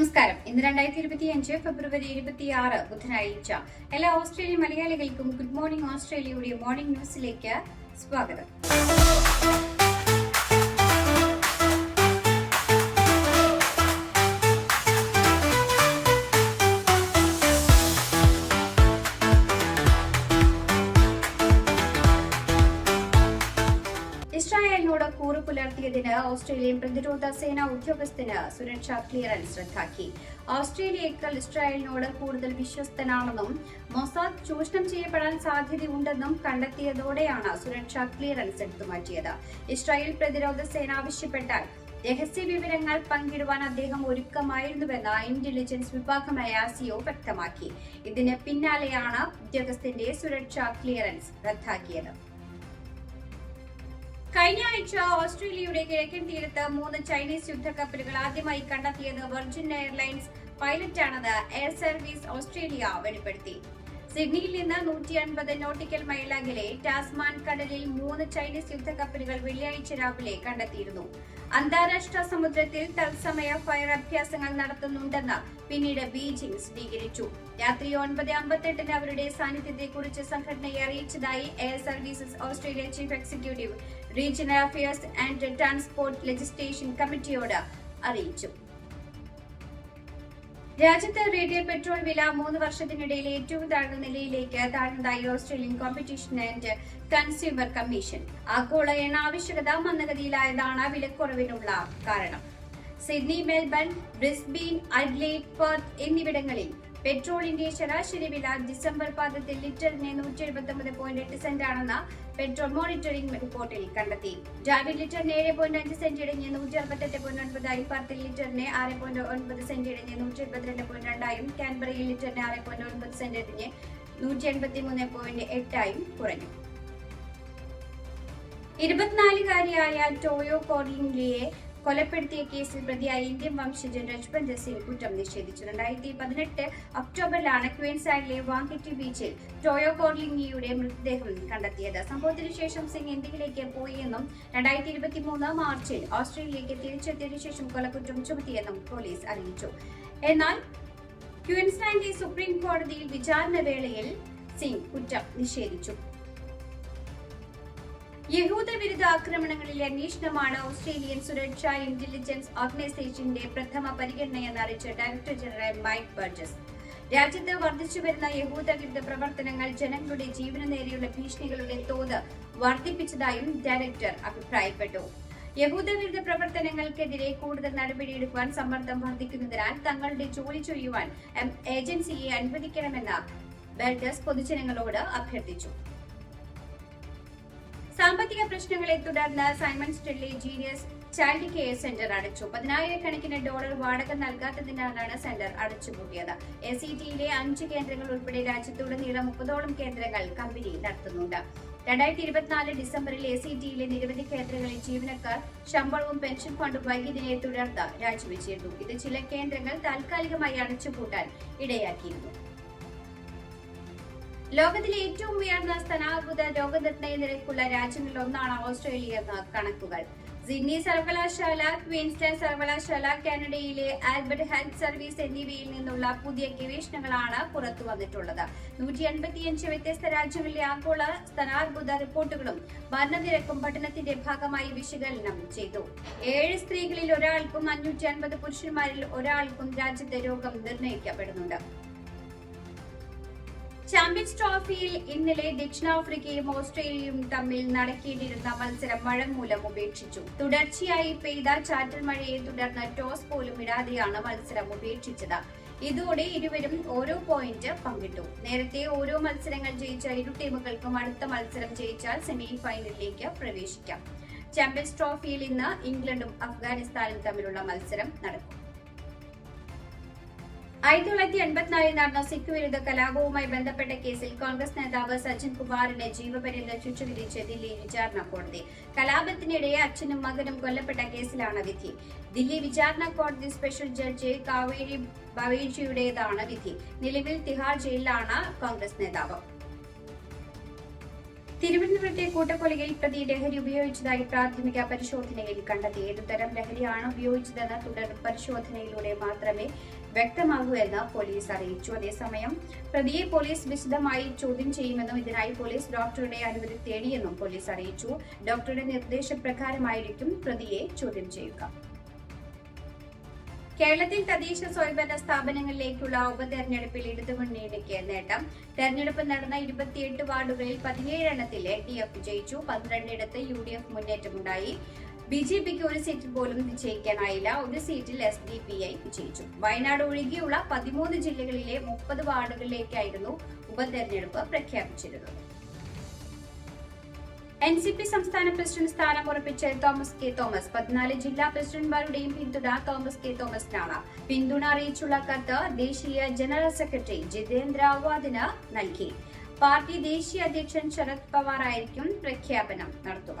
നമസ്കാരം. ഇന്ന് രണ്ടായിരത്തി ഇരുപത്തി അഞ്ച് ഫെബ്രുവരി ഇരുപത്തി ആറ് ബുധനാഴ്ച. എല്ലാ ഓസ്ട്രേലിയൻ മലയാളികൾക്കും ഗുഡ് മോർണിംഗ് ഓസ്ട്രേലിയയുടെ മോർണിംഗ് ന്യൂസിലേക്ക് സ്വാഗതം. കൂറ് പുലർത്തിയതിന് ഓസ്ട്രേലിയൻ പ്രതിരോധ സേനാ ഉദ്യോഗസ്ഥന് സുരക്ഷാ ക്ലിയറൻസ് റദ്ദാക്കി. ഓസ്ട്രേലിയയേക്കാൾ ഇസ്രായേലിനോട് കൂടുതൽ വിശ്വസ്തനാണെന്നും മൊസാദ് ചൂഷണം ചെയ്യപ്പെടാൻ സാധ്യതയുണ്ടെന്നും കണ്ടെത്തിയതോടെയാണ് സുരക്ഷാ ക്ലിയറൻസ് എടുത്തുമാറ്റിയത്. ഇസ്രായേൽ പ്രതിരോധ സേന ആവശ്യപ്പെട്ടാൽ രഹസ്യ വിവരങ്ങൾ പങ്കിടുവാൻ അദ്ദേഹം ഒരുക്കമായിരുന്നുവെന്ന് ഇന്റലിജൻസ് വിഭാഗമായ സിഒ വ്യക്തമാക്കി. ഇതിന് പിന്നാലെയാണ് ഉദ്യോഗസ്ഥന്റെ സുരക്ഷാ ക്ലിയറൻസ് റദ്ദാക്കിയത്. കഴിഞ്ഞ ആഴ്ച ഓസ്ട്രേലിയയുടെ കിഴക്കൻ തീരത്ത് മൂന്ന് ചൈനീസ് യുദ്ധക്കപ്പലുകൾ ആദ്യമായി കണ്ടെത്തിയത് വെർജിൻ എയർലൈൻസ് പൈലറ്റാണെന്ന് എയർ സർവീസ് ഓസ്ട്രേലിയ വെളിപ്പെടുത്തി. സിഡ്നിയിൽ നിന്ന് നൂറ്റി അൻപത് നോട്ടിക്കൽ മൈൽ അകലെ ടാസ്മാൻ കടലിൽ മൂന്ന് ചൈനീസ് യുദ്ധക്കപ്പലുകൾ വെള്ളിയാഴ്ച രാവിലെ കണ്ടെത്തിയിരുന്നു. അന്താരാഷ്ട്ര സമുദ്രത്തിൽ തത്സമയ ഫയർ അഭ്യാസങ്ങൾ നടത്തുന്നുണ്ടെന്ന് പിന്നീട് ബീജിംഗ് സ്ഥിരീകരിച്ചു രാത്രി ഒൻപത് അമ്പത്തെട്ടിന് അവരുടെ സാന്നിധ്യത്തെക്കുറിച്ച് സംഘടനയെ അറിയിച്ചതായി air services Australia chief executive regional affairs and transport legislation കമ്മിറ്റിയോട് അറിയിച്ചു. രാജ്യത്ത് റീറ്റെയിൽ പെട്രോൾ വില മൂന്ന് വർഷത്തിനിടയിൽ ഏറ്റവും താഴ്ന്ന നിലയിലേക്ക് താഴ്ന്നതായി Australian competition and consumer commission ആഗോള എണ്ണ ആവശ്യകത മന്ദഗതിയിലായതാണ് വിലക്കുറവിനുള്ള കാരണം. Sydney Melbourne Brisbane Adelaide Perth എന്നിവിടങ്ങളിൽ പെട്രോളിന്റെ ശരാശരി വില ഡിസംബർ പാദത്തിൽ ലിറ്ററിന് നൂറ്റി എഴുപത്തി ഒമ്പത് പോയിന്റ് എട്ട് സെന്റ് ആണെന്ന് പെട്രോൾ മോണിറ്ററിംഗ് റിപ്പോർട്ടിൽ കണ്ടെത്തി. ഡ്രാവിൽ ലിറ്ററിന് ഏഴ് പോയിന്റ് അഞ്ച് സെന്റ് ഇടിഞ്ഞ് നൂറ്റി അറുപത്തെട്ട് പോയിന്റ് ഒൻപതായും പർത്തിൽ ലിറ്ററിന് ആറ് പോയിന്റ് ഒൻപത് സെന്റ് ഇടിഞ്ഞ് നൂറ്റി എഴുപത്തിരണ്ട് പോയിന്റ് രണ്ടായും കാൻബറയിൽ ലിറ്ററിന് ആറ് പോയിന്റ് ഒൻപത് സെന്റ് ഇടിഞ്ഞ് നൂറ്റി എൺപത്തി മൂന്ന് പോയിന്റ് എട്ടായും കുറഞ്ഞു. ഇരുപത്തിനാലുകാരിയായ ടോയോ കോർലിംഗ്ലിയെ കൊലപ്പെടുത്തിയ കേസിൽ പ്രതിയായ ഇന്ത്യൻ വംശജൻ രജ്പന്ത് സിംഗ് കുറ്റം നിഷേധിച്ചു. രണ്ടായിരത്തി പതിനെട്ട് ഒക്ടോബറിലാണ് ക്വീൻസാൻഡിലെ വാങ്കിറ്റി ബീച്ചിൽ ടോയോ കോർലിംഗിയുടെ മൃതദേഹം കണ്ടെത്തിയത്. സംഭവത്തിന് ശേഷം സിംഗ് ഇന്ത്യയിലേക്ക് പോയിയെന്നും രണ്ടായിരത്തി ഇരുപത്തി മൂന്ന് മാർച്ചിൽ ഓസ്ട്രേലിയയിലേക്ക് തിരിച്ചെത്തിയതിനു ശേഷം കൊലക്കുറ്റം ചുമത്തിയെന്നും പോലീസ് അറിയിച്ചു. എന്നാൽ ക്വീൻസ്ലാൻഡിലെ സുപ്രീം കോടതിയിൽ വിചാരണ വേളയിൽ സിംഗ് കുറ്റം നിഷേധിച്ചു. യഹൂദ വിരുദ്ധ ആക്രമണങ്ങളിലെ അന്വേഷണമാണ് ഓസ്ട്രേലിയൻ സുരക്ഷാ ഇന്റലിജൻസ് ഓർഗനൈസേഷന്റെ പ്രഥമ പരിഗണനയെന്ന് അറിയിച്ച ഡയറക്ടർ ജനറൽ മൈക്ക് ബർജസ് രാജ്യത്ത് വർദ്ധിച്ചുവരുന്ന യഹൂദ വിരുദ്ധ പ്രവർത്തനങ്ങൾ ജനങ്ങളുടെ ജീവന നേരെയുള്ള ഭീഷണികളുടെ തോത് വർദ്ധിപ്പിച്ചതായും ഡയറക്ടർ അഭിപ്രായപ്പെട്ടു. യഹൂദ വിരുദ്ധ പ്രവർത്തനങ്ങൾക്കെതിരെ കൂടുതൽ നടപടിയെടുക്കുവാൻ സമ്മർദ്ദം വർദ്ധിക്കുന്നതിനാൽ തങ്ങളുടെ ജോലി ചെയ്യുവാൻ ഏജൻസിയെ അനുവദിക്കണമെന്ന് ബെൽഡസ് പൊതുജനങ്ങളോട് അഭ്യർത്ഥിച്ചു. സാമ്പത്തിക പ്രശ്നങ്ങളെ തുടർന്ന് Simon Stilly genius child care centre അടച്ചു. പതിനായിരക്കണക്കിന് ഡോളർ വാടക നൽകാത്തതിനാലാണ് സെന്റർ അടച്ചുപൂട്ടിയത്. എ സി ടിയിലെ അഞ്ച് കേന്ദ്രങ്ങൾ ഉൾപ്പെടെ രാജ്യത്തുടനീളം മുപ്പതോളം കേന്ദ്രങ്ങൾ കമ്പനി നടത്തുന്നുണ്ട്. രണ്ടായിരത്തി ഇരുപത്തിനാല് ഡിസംബറിൽ എ സി ടിയിലെ നിരവധി കേന്ദ്രങ്ങളിൽ ജീവനക്കാർ ശമ്പളവും പെൻഷൻ ഫണ്ടും വൈകിയതിനെ തുടർന്ന് രാജിവെച്ചിരുന്നു. ഇത് ചില കേന്ദ്രങ്ങൾ താൽക്കാലികമായി അടച്ചുപൂട്ടാൻ ഇടയാക്കിയിരുന്നു. ലോകത്തിലെ ഏറ്റവും ഉയർന്ന സ്തനാർബുദ രോഗനിർണയ നിരക്കുള്ള രാജ്യങ്ങളിൽ ഒന്നാണ് ഓസ്ട്രേലിയ എന്ന കണക്കുകൾ. സിഡ്നി സർവകലാശാല ക്വീൻസ്ലാൻഡ് സർവകലാശാല കാനഡയിലെ ആൽബർട്ട് ഹെൽത്ത് സർവീസ് എന്നിവയിൽ നിന്നുള്ള പുതിയ ഗവേഷണങ്ങളാണ് പുറത്തു വന്നിട്ടുള്ളത്. നൂറ്റി എൺപത്തിയഞ്ച് വ്യത്യസ്ത രാജ്യങ്ങളിലെ ആഗോള സ്ഥാനാർബുദ റിപ്പോർട്ടുകളും മരണനിരക്കും പഠനത്തിന്റെ ഭാഗമായി വിശകലനം ചെയ്തു. ഏഴ് സ്ത്രീകളിൽ ഒരാൾക്കും അഞ്ഞൂറ്റി അൻപത് പുരുഷന്മാരിൽ ഒരാൾക്കും രാജ്യത്തെ രോഗം നിർണയിക്കപ്പെടുന്നുണ്ട് ചാമ്പ്യൻസ് ട്രോഫിയിൽ ഇന്നലെ ദക്ഷിണാഫ്രിക്കയും ഓസ്ട്രേലിയയും തമ്മിൽ നടക്കേണ്ടിയിരുന്ന മത്സരം മഴ മൂലം ഉപേക്ഷിച്ചു. തുടർച്ചയായി പെയ്ത ചാറ്റൽ മഴയെ തുടർന്ന് ടോസ് പോലും ഇടാതെയാണ് മത്സരം ഉപേക്ഷിച്ചത്. ഇതോടെ ഇരുവരും ഓരോ പോയിന്റ് പങ്കിട്ടു. നേരത്തെ ഓരോ മത്സരങ്ങൾ ജയിച്ച ഇരു ടീമുകൾക്കും അടുത്ത മത്സരം ജയിച്ചാൽ സെമി ഫൈനലിലേക്ക് പ്രവേശിക്കാം. ചാമ്പ്യൻസ് ട്രോഫിയിൽ ഇന്ന് ഇംഗ്ലണ്ടും അഫ്ഗാനിസ്ഥാനും തമ്മിലുള്ള മത്സരം നടക്കും. ആയിരത്തി തൊള്ളായിരത്തി എൺപത്തിനാലിൽ നടന്ന സിഖ് വിരുദ്ധ കലാപവുമായി ബന്ധപ്പെട്ട കേസിൽ കോൺഗ്രസ് നേതാവ് സജിൻ കുമാറിന് ജീവപര്യന്തം ശിക്ഷ വിധിച്ച് ദില്ലി വിചാരണ കോടതി. കലാപത്തിനിടെ അച്ഛനും മകനും കൊല്ലപ്പെട്ട കേസിലാണ് വിധി. ദില്ലി വിചാരണ കോടതി സ്പെഷ്യൽ ജഡ്ജ് കാവേരി ബവേജിയുടേതാണ് വിധി. നിലവിൽ തിഹാർ ജയിലിലാണ് കോൺഗ്രസ് നേതാവ്. തിരുവനന്തപുരത്തെ കൂട്ടക്കൊലയിൽ പ്രതി ലഹരി ഉപയോഗിച്ചതായി പ്രാഥമിക പരിശോധനയിൽ കണ്ടെത്തി. ഏതുതരം ലഹരിയാണ് ഉപയോഗിച്ചതെന്ന് തുടർ പരിശോധനയിലൂടെ മാത്രമേ വ്യക്തമാകൂ എന്ന് പോലീസ് അറിയിച്ചു. അതേസമയം പ്രതിയെ പോലീസ് വിശദമായി ചോദ്യം ചെയ്യുമെന്നും ഇതിനായി പോലീസ് ഡോക്ടറുടെ അനുമതി തേടിയെന്നും പോലീസ് അറിയിച്ചു. ഡോക്ടറുടെ നിർദ്ദേശപ്രകാരമായിരിക്കും പ്രതിയെ ചോദ്യം ചെയ്യുക. കേരളത്തിൽ തദ്ദേശ സ്വയംഭരണ സ്ഥാപനങ്ങളിലേക്കുള്ള ഉപതെരഞ്ഞെടുപ്പിൽ ഇടതുമുന്നണിക്ക് നേട്ടം. തെരഞ്ഞെടുപ്പ് നടന്ന ഇരുപത്തിയെട്ട് വാർഡുകളിൽ പതിനേഴ് എണ്ണത്തിൽ എൽ ഡി എഫ് വിജയിച്ചു പന്ത്രണ്ടിടത്ത് യു ഡി എഫ് മുന്നേറ്റമുണ്ടായി. ബി ജെ പിക്ക് ഒരു സീറ്റ് പോലും വിജയിക്കാനായില്ല ഒരു സീറ്റിൽ എസ് ഡി പി ഐ വിജയിച്ചു വയനാട് ഒഴികെയുള്ള പതിമൂന്ന് ജില്ലകളിലെ മുപ്പത് വാർഡുകളിലേക്കായിരുന്നു ഉപതെരഞ്ഞെടുപ്പ് പ്രഖ്യാപിച്ചിരുന്നത്. എൻ സി പി സംസ്ഥാന പ്രസിഡന്റ് സ്ഥാനം ഉറപ്പിച്ച തോമസ് കെ തോമസ് പതിനാല് ജില്ലാ പ്രസിഡന്റുമാരുടെയും പിന്തുണ തോമസ് കെ തോമസിനാണ്. പിന്തുണ അറിയിച്ചുള്ള കത്ത് ദേശീയ ജനറൽ സെക്രട്ടറി ജിതേന്ദ്ര അവാദിന് നൽകി. പാർട്ടി ദേശീയ അധ്യക്ഷൻ ശരത് പവാർ ആയിരിക്കും പ്രഖ്യാപനം നടത്തുക.